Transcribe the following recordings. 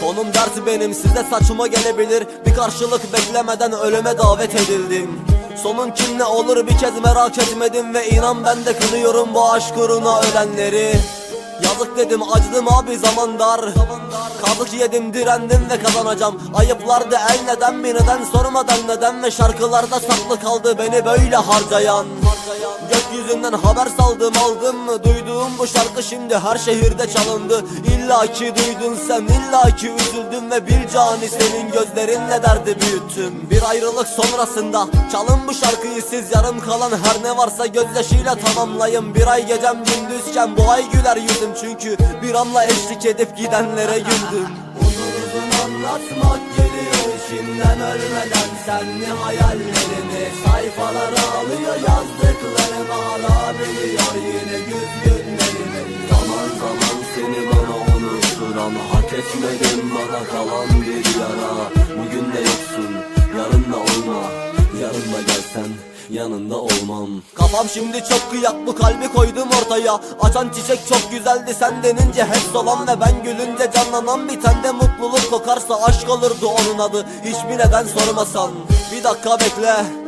Konum dert benim size saçma gelebilir. Bir karşılık beklemeden ölüme davet edildim. Sonun kim ne olur bir kez merak etmedim Ve inan ben de kınıyorum bu aşk uğruna ölenleri. Yazık dedim acıdım abi zaman dar. Kazık yedim direndim ve kazanacağım. Ayıplardı el neden mi neden sormadan neden Ve şarkılarda saklı kaldı beni böyle harcayan Gökyüzünden haber saldım aldım mı? Duyduğum bu şarkı şimdi her şehirde çalındı. İlla ki duydun sen illa ki üzüldüm Ve bir cani senin gözlerinle derdi büyüttüm. Bir ayrılık sonrasında çalın bu şarkıyı siz. Yarım kalan her ne varsa gözyaşıyla tamamlayın. Bir ay gecem gündüzken bu ay güler yüzüm. Çünkü bir anla eşlik edip gidenlere güldüm. Uzun anlatmak geliyor içimden ölmeden Senli hayallerimi sayfalara alıyor yazdıklarım hala biliyor yine güz günlerimi Zaman zaman seni bana unutturan hak etmedim bana kalan bir yara. Bugün de yoksun yarın da olma. Yarın da gelsen yanında olmam. Kafam şimdi çok kıyak bu kalbi koydum ortaya. Açan çiçek çok güzeldi sen denince hep solan Ve ben gülünce canlanan bir tende mutluluk kokarsa aşk olurdu onun adı. Hiçbir neden sormasan. Bir dakika bekle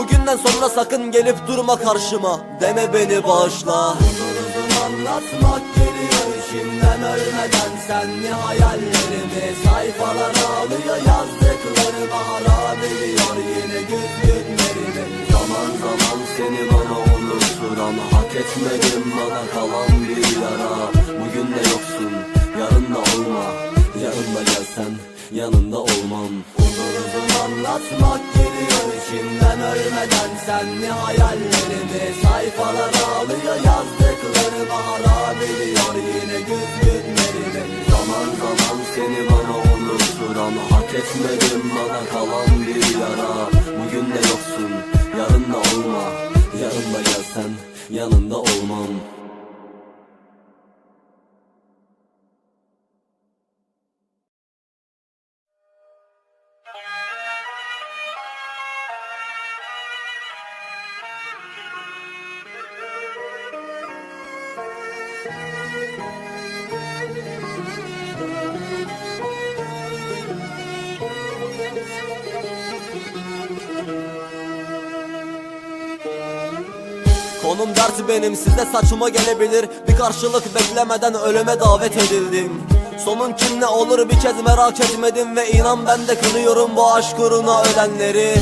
Bugünden sonra sakın gelip durma karşıma. Deme beni bağışla. Uzun anlatmak geliyor içimden ölmeden Senli hayallerimi sayfalara alıyor yazdıklarım hala biliyor yine güz günlerimi Zaman zaman seni bana unutturan hak etmedim bana kalan bir yara. Bugün de yoksun yarın da olma. Yarın da gelsen yanında olmam. Uzun uzun anlatmak geliyor içimden ölmeden Senli hayallerimi sayfalara alıyor yazdıklarım hala biliyor yine güz günlerimi Zaman zaman seni bana unutturan hak etmedim bana kalan bir yara. Bugün de yoksun yarın da olma. Yarın da gelsen yanında olmam Konum dert benim size saçma gelebilir. Bir karşılık beklemeden ölüme davet edildim. Sonun kim ne olur bir kez merak etmedim Ve inan ben de kınıyorum bu aşk uğruna ölenleri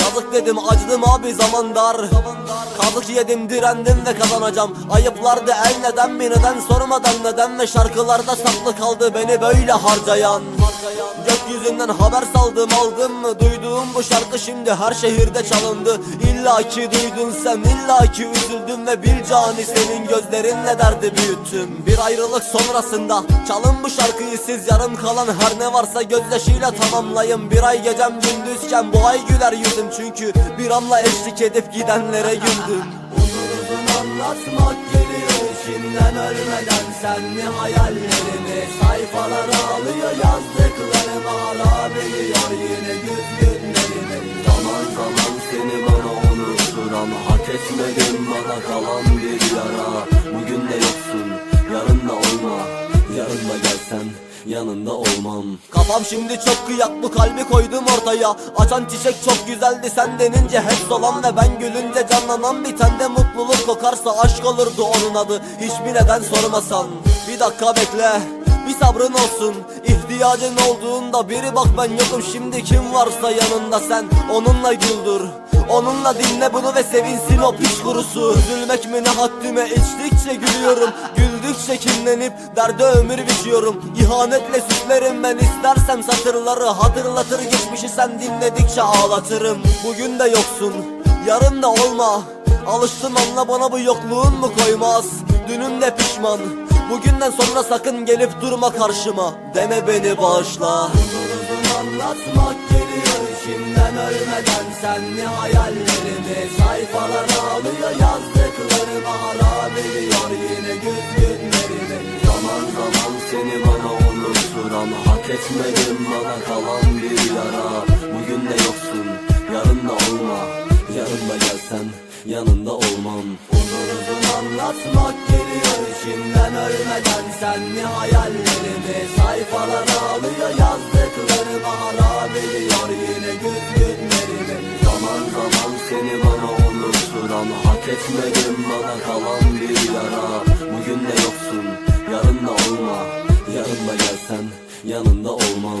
Yazık dedim acıdım abi zaman dar. Kazık yedim direndim ve kazanacağım. Ayıplardı el neden mi neden sormadan neden Ve şarkılarda saklı kaldı beni böyle harcayan Gökyüzünden haber saldım aldım mı? Duyduğum bu şarkı şimdi her şehirde çalındı. İlla ki duydun sen illa ki üzüldüm Ve bir cani senin gözlerinle derdi büyüttüm. Bir ayrılık sonrasında çalın bu şarkıyı siz. Yarım kalan her ne varsa gözyaşıyla tamamlayın. Bir ay gecem gündüzken bu ay güler yüzüm. Çünkü bir anla eşlik edip gidenlere güldüm. Uzun anlatmak geliyor içimden ölmeden Senli hayallerimi sayfalara alıyor yazdıklarım hala biliyor yine güz günlerimi. Zaman zaman seni bana unutturan hak etmedim bana kalan bir yara. Bugün de yoksun yanında olmam. Kafam şimdi çok kıyak bu kalbi koydum ortaya. Açan çiçek çok güzeldi sen denince hep solan Ve ben gülünce canlanan bir tende mutluluk kokarsa aşk olurdu onun adı. Hiçbir neden sormasan Bir dakika bekle bir sabrın olsun. İhtiyacın olduğunda biri bak ben yokum şimdi kim varsa yanında sen onunla güldür Onunla dinle bunu ve sevinsin o piç kurusu. Üzülmek mi ne haddime? İçtikçe gülüyorum. Güldükçe kinlenip derde ömür biçiyorum. İhanetle süslerim ben istersem satırları. Hatırlatır geçmişi sen dinledikçe ağlatırım. Bugün de yoksun yarın da olma. Alıştım anla bana bu yokluğun mu koymaz? Dünüm de pişman. Bugünden sonra sakın gelip durma karşıma. Deme beni bağışla. Uzun uzun içimden ölmeden Senli hayallerimi sayfalara alıyor yazdıklarıma harap ediyor yine güz günlerimi. Zaman zaman seni bana unutturan hak etmedim bana kalan bir yara. Bugün de yoksun yarın da olma. Yarın da gelsen yanında olmam. Uzun anlatmak içimden ölmeden Senli hayallerimi sayfalara alıyor yazdıklarıma harap ediyor yine güz günlerimi. Zaman zaman seni bana unutturan hak etmedim bana kalan bir yara. Bugün de yoksun yarın da olma. Yarın da gelsen yanında olmam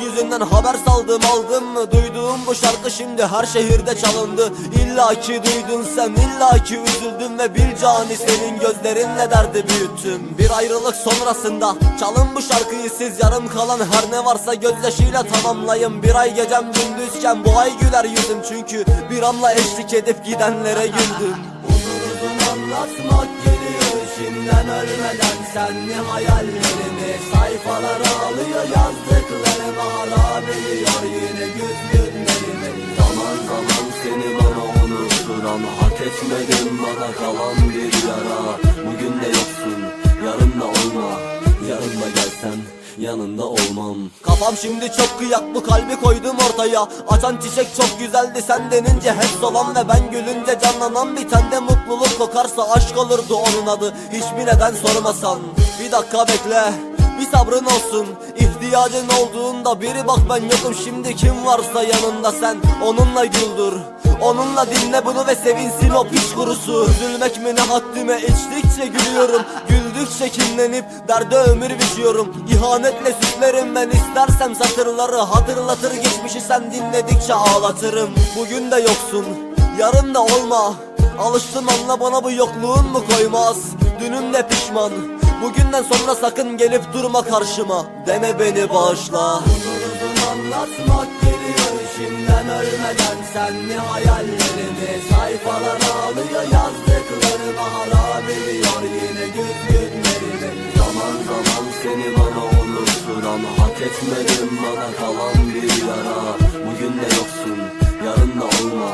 Gökyüzünden haber saldım aldım mı? Duyduğum bu şarkı şimdi her şehirde çalındı. İlla ki duydun sen illa ki üzüldüm Ve bir cani senin gözlerinle derdi büyüttüm. Bir ayrılık sonrasında çalın bu şarkıyı siz. Yarım kalan her ne varsa gözyaşıyla tamamlayın. Bir ay gecem gündüzken bu ay güler yüzüm. Çünkü bir anla eşlik edip gidenlere güldüm. Uzun anlatmak içimden ölmeden Senli hayallerimi sayfalara alıyor yazdıklarıma harap ediyor yine güz günlerimi. Zaman zaman seni bana unutturan hak etmedim bana kalan bir yara. Bugün de yoksun yarın da olma yarın da gelsen yanında olmam. Kafam şimdi çok kıyak bu kalbi koydum ortaya. Açan çiçek çok güzeldi sen denince hep solan Ve ben gülünce canlanan bir tende mutluluk kokarsa aşk olurdu onun adı. Hiçbir neden sormasan Bir dakika bekle bir sabrın olsun. İhtiyacın olduğunda biri bak ben yokum. Şimdi kim varsa yanında sen onunla güldür. Onunla dinle bunu ve sevinsin o piç kurusu. Üzülmek mi ne haddime içtikçe gülüyorum Güldükçe kinlenip derde ömür biçiyorum. İhanetle süslerim ben istersem satırları Hatırlatır. Geçmişi sen dinledikçe ağlatırım. Bugün de yoksun yarın da olma. Alıştım anla bana bu yokluğun mu koymaz? Dünüm de pişman Bugünden sonra sakın gelip durma karşıma. Deme beni bağışla. Uzun uzun anlatmak geliyor içimden ölmeden Senli hayallerimi sayfalara alıyor yazdıklarıma seni bana unutturan hak etmedim bana kalan bir yara. Bugün de yoksun yarın da olma.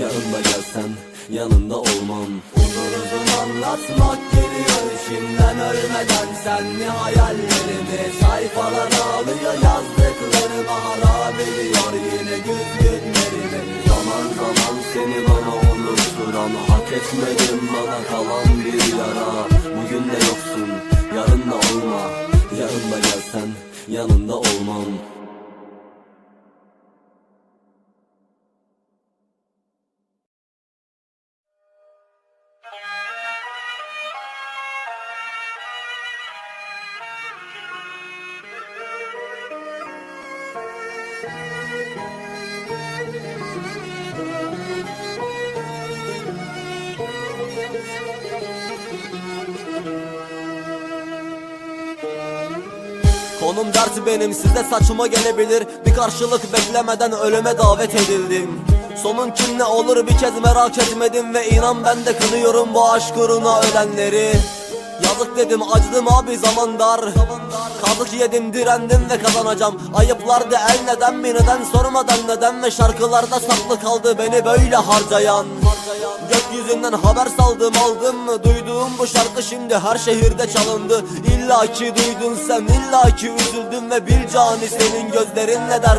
Yarın da gelsen yanında olmam. Uzun uzun anlatmak geliyor içimden ölmeden. Senli hayallerimi sayfalara alıyor yazdıklarıma harap ediyor. Yine güz günlerimi Zaman zaman seni bana unutturan hak etmedim bana kalan bir yara. Bugün de yoksun yanında olmam Konum dert benim size saçma gelebilir. Bir karşılık beklemeden ölüme davet edildim. Sonun kim ne olur bir kez merak etmedim Ve inan ben de kınıyorum bu aşk uğruna ölenleri. Yazık dedim acıdım abi zaman dar. Kazık yedim direndim ve kazanacağım. Ayıplardı el neden mi neden sormadan neden Ve şarkılarda saklı kaldı beni böyle harcayan Gökyüzünden haber saldım aldım mı? Duyduğum bu şarkı şimdi her şehirde çalındı. İlla ki duydun sen illa ki üzüldüm ve bir cani senin gözlerinle der